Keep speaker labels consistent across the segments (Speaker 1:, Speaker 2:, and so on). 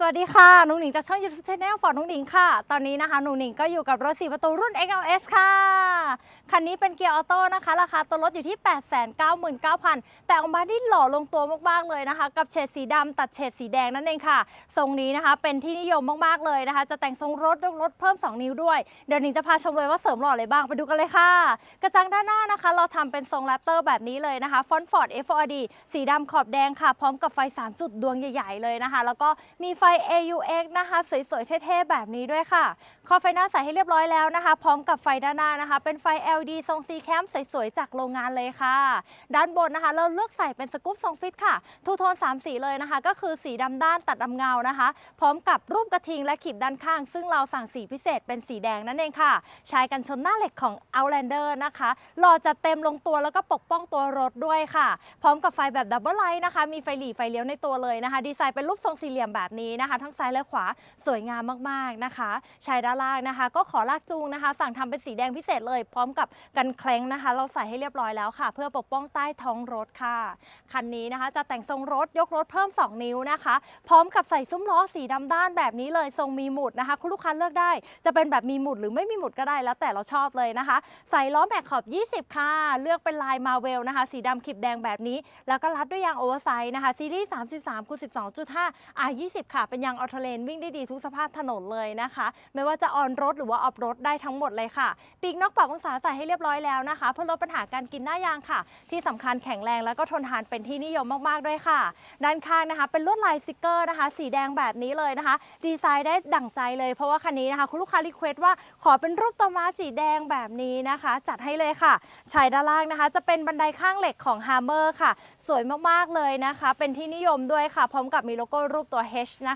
Speaker 1: สวัสดีค่ะหนุ่งหนิงจากช่อง YouTube Channel ฟอร์ดนุ่งหนิงค่ะ ตอนนี้นะคะหนุ่งหนิงก็อยู่กับรถ4ประตูรุ่น XLS ค่ะ คันนี้เป็นเกียร์ออโต้นะคะ ราคาตัวรถอยู่ที่ 899,000 แต่ออกมาได้หล่อลงตัวมาก ๆ เลยนะคะ กับเฉดสีดำตัดเฉดสีแดงนั่นเองค่ะ ทรงนี้นะคะเป็นที่นิยมมาก ๆ เลยนะคะ จะแต่งทรงรถยกรถเพิ่ม 2 นิ้วด้วย เดี๋ยวหนิงจะพาชมเลยว่าเสริมหล่ออะไรบ้างไปดูกันเลยค่ะ กระจังด้านหน้านะคะ เราทำเป็นทรงแรปเตอร์แบบนี้เลยนะคะฟอนต์ฟอร์ด FORD สีดำขอบแดงค่ะ พร้อมกับไฟ 3 จุดดวงใหญ่ ๆ เลยนะคะ แล้วก็มีไฟ AUX นะคะสวยๆเท่ๆแบบนี้ด้วยค่ะ คอไฟหน้าใสให้เรียบร้อยแล้วนะคะ พร้อมกับไฟด้านหน้านะคะ เป็นไฟ LED ทรง C cam สวยๆจากโรงงานเลยค่ะ ด้านบนนะคะ เราเลือกใส่เป็นสกู๊ปทรงฟิตค่ะ ทูโทน3สีเลยนะคะ ก็คือสีดำด้านตัดดำเงานะคะ พร้อมกับรูปกระทิงและขีดด้านข้าง ซึ่งเราสั่งสีพิเศษเป็นสีแดงนั่นเองค่ะ ใช้กันชนหน้าเหล็กของ Outlander นะคะหล่อจัดเต็มลงตัวแล้วก็ปกป้องตัวรถด้วยค่ะ พร้อมกับไฟแบบดับเบิลไลท์นะคะ มีไฟหลีไฟเลี้ยวในตัวเลยนะคะ ดีไซน์เป็นรูปทรงสี่เหลี่ยมแบบนี้นะคะ ทั้งซ้ายและขวาสวยงามมากๆนะคะใช้ด้านล่างนะคะ ก็ขอลากจูงนะคะ สั่งทำเป็นสีแดงพิเศษเลย พร้อมกับกันแคล้งนะคะ เราใส่ให้เรียบร้อยแล้วค่ะ เพื่อปกป้องใต้ท้องรถค่ะคันนี้นะคะ จะแต่งทรงรถยกรถเพิ่ม 2 นิ้วนะคะ พร้อมกับใส่ซุ้มล้อสีดำด้านแบบนี้เลยทรงมีหมุดนะคะ คุณลูกค้าเลือกได้ จะเป็นแบบมีหมุดหรือไม่มีหมุดก็ได้แล้วแต่เราชอบเลยนะคะ ใส่ล้อแม็กขอบ 20 ค่ะ เลือกเป็นลายมาเวลนะคะ สีดำขีบแดงแบบนี้ แล้วก็รัดด้วยยางโอเวอร์ไซส์นะคะซีรีส์33คูณ12.5 R 20 ค่ะเป็นยางออโตเลนวิ่งได้ดีทุกสภาพถนนเลยนะคะ ไม่ว่าจะออนรถหรือว่าออฟรถได้ทั้งหมดเลยค่ะ ปีกนอกปรับองศาใส่ให้เรียบร้อยแล้วนะคะ เพื่อลดปัญหาการกินหน้ายางค่ะ ที่สำคัญแข็งแรงแล้วก็ทนทานเป็นที่นิยมมากๆด้วยค่ะ ด้านข้างนะคะ เป็นลวดลายสติกเกอร์นะคะ สีแดงแบบนี้เลยนะคะ ดีไซน์ได้ดั่งใจเลยเพราะว่าคันนี้นะคะ คุณลูกค้ารีเควสต์ว่าขอเป็นรูปตัวม้าสีแดงแบบนี้นะคะ จัดให้เลยค่ะชายด้านล่างนะคะ จะเป็นบันไดข้างเหล็กของ Hammer ค่ะ สวยมากๆเลยนะคะ เป็นที่นิยมด้วยค่ะ พร้อมกับมีโลโก้รูปตัว H นะ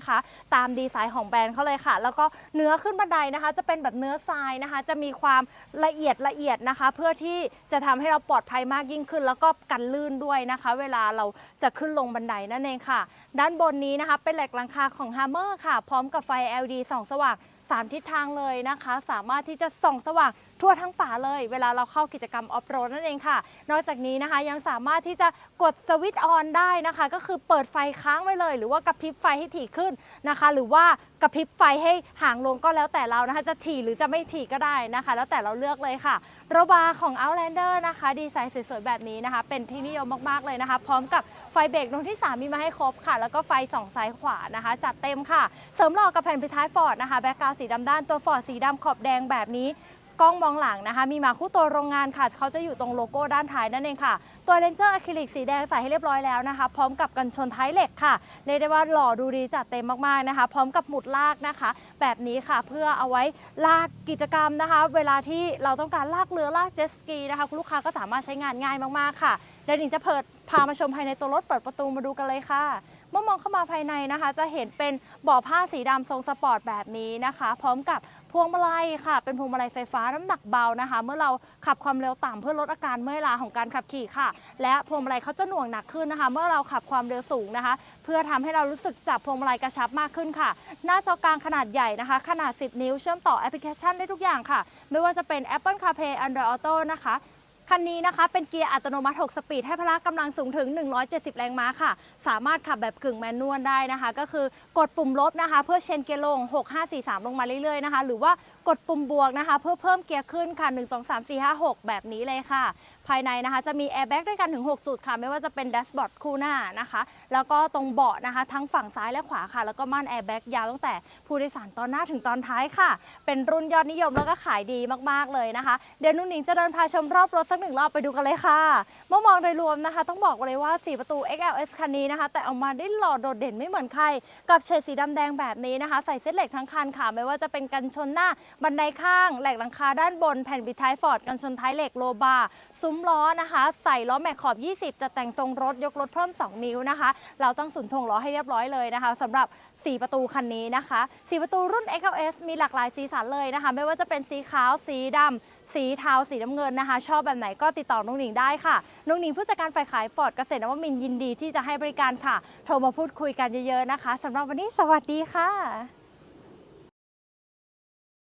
Speaker 1: คะตามดีไซน์ของแบรนด์เขาเลยค่ะ แล้วก็เนื้อขึ้นบันไดนะคะ จะเป็นแบบเนื้อทรายนะคะ จะมีความละเอียดละเอียดนะคะ เพื่อที่จะทำให้เราปลอดภัยมากยิ่งขึ้น แล้วก็กันลื่นด้วยนะคะ เวลาเราจะขึ้นลงบันไดนั่นเองค่ะ ด้านบนนี้นะคะ เป็นเหล็กหลังคาของ Hammer ค่ะ พร้อมกับไฟ LED ส่องสว่าง3ทิศทางเลยนะคะ สามารถที่จะส่องสว่าง ทั่วทั้งป่าเลย เวลาเราเข้ากิจกรรมออฟโรดนั่นเองค่ะ นอกจากนี้นะคะยังสามารถที่จะกดสวิตช์ออนได้นะคะ ก็คือเปิดไฟค้างไว้เลย หรือว่ากระพริบไฟให้ถี่ขึ้นนะคะ หรือว่ากระพริบไฟให้ห่างลงก็แล้วแต่เรานะคะ จะถี่หรือจะไม่ถี่ก็ได้นะคะ แล้วแต่เราเลือกเลยค่ะโรบาร์ของ Outlander นะคะ ดีไซน์สวยๆ แบบนี้นะคะ เป็นที่นิยมมากๆเลยนะคะ พร้อมกับไฟเบรกดวงที่ 3 มีมาให้ครบค่ะ แล้วก็ไฟสองซ้ายขวานะคะ จัดเต็มค่ะ เสริมหล่อกับแผ่นพิท้ายฟอร์ดนะคะ แบ็กกราวสีดำด้านตัวฟอร์ดสีดำขอบแดงแบบนี้ กล้องมองหลังนะคะ มีมาคู่ตัวโรงงานค่ะ เขาจะอยู่ตรงโลโก้ด้านท้ายนั่นเองค่ะ ตัวเลนเจอร์อะคริลิกสีแดงใส่ให้เรียบร้อยแล้วนะคะ พร้อมกับกันชนท้ายเหล็กค่ะ เรียกได้ว่าหล่อดูดีจัดเต็มมากๆนะคะ พร้อมกับหมุดลากนะคะ แบบนี้ค่ะ เพื่อเอาไว้ลากกิจกรรมนะคะ เวลาที่เราต้องการลากเรือลากเจ็ตสกีนะคะคุณลูกค้าก็สามารถใช้งานง่ายมากๆค่ะเดี๋ยวหนิงจะเปิดพามาชมภายในตัวรถเปิดประตูมาดูกันเลยค่ะเมื่อมองเข้ามาภายในนะคะ จะเห็นเป็นเบาะผ้าสีดำทรงสปอร์ตแบบนี้นะคะ พร้อมกับ พวงมาลัยค่ะ เป็นพวงมาลัยไฟฟ้าน้ำหนักเบานะคะ เมื่อเราขับความเร็วต่ำเพื่อลดอาการเมื่อยล้าของการขับขี่ค่ะ และพวงมาลัยเขาจะหน่วงหนักขึ้นนะคะ เมื่อเราขับความเร็วสูงนะคะ เพื่อทำให้เรารู้สึกจับพวงมาลัยกระชับมากขึ้นค่ะ หน้าจอกลางขนาดใหญ่นะคะ ขนาด 10 นิ้วเชื่อมต่อแอปพลิเคชันได้ทุกอย่างค่ะ ไม่ว่าจะเป็น Apple CarPlay Android Auto นะคะ คันนี้นะคะเป็นเกียร์อัตโนมัติ 6 สปีด ให้พละกำลังสูงถึง 170 แรงม้าค่ะ สามารถขับแบบกึ่งแมนนวลได้นะคะ ก็คือกดปุ่มลบนะคะ เพื่อเชนเกียร์ลง 6 5 4 3 ลงมาเรื่อยๆนะคะ หรือว่ากดปุ่มบวกนะคะ เพื่อเพิ่มเกียร์ขึ้นค่ะ 1 2 3 4 5 6 แบบนี้เลยค่ะ ภายในนะคะจะมีแอร์แบ็กด้วยกันถึง 6 จุดค่ะ ไม่ว่าจะเป็นแดชบอร์ดคู่หน้านะคะ แล้วก็ตรงเบาะนะคะ ทั้งฝั่งซ้ายและขวาค่ะ แล้วก็ม่านแอร์แบ็กยาวตั้งแต่ผู้โดยสารตอนหน้าถึงตอนท้ายค่ะ เป็นรุ่นยอดนิยมแล้วก็ขายดีมากๆเลยนะคะ เดี๋ยวนุ่นหนิงจะเดินพาชมรอบรถสักหนึ่งรอบไปดูกันเลยค่ะ เมื่อมองโดยรวมนะคะ ต้องบอกเลยว่า 4 ประตู XLS คันนี้นะคะ แต่เอามาได้หล่อโดดเด่นไม่เหมือนใคร กับเฉดสีดำแดงแบบนี้นะคะ ใส่เส้นเหล็กทั้งคันค่ะ ไม่ว่าจะเป็นกันชนหน้า บันไดข้าง แหลกหลังคาด้านบน แผ่นปิดท้ายฟอร์ด กันชนท้ายเหล็กโลบาร์ซุ้มล้อนะคะ ใส่ล้อแม็กขอบ 20 จะแต่งทรงรถยกรถเพิ่ม 2 นิ้วนะคะ เราต้องสุนทงล้อให้เรียบร้อยเลยนะคะสำหรับ 4 ประตูคันนี้นะคะ 4 ประตูรุ่น XLS มีหลากหลายสีสันเลยนะคะ ไม่ว่าจะเป็นสีขาว สีดำ สีเทาสีน้ำเงินนะคะ ชอบแบบไหนก็ติดต่อน้องหนิงได้ค่ะน้องหนิงผู้จัดการฝ่ายขายฟอร์ดเกษตรนวมินยินดีที่จะให้บริการค่ะ โทรมาพูดคุยกันเยอะๆนะคะสำหรับวันนี้สวัสดีค่ะ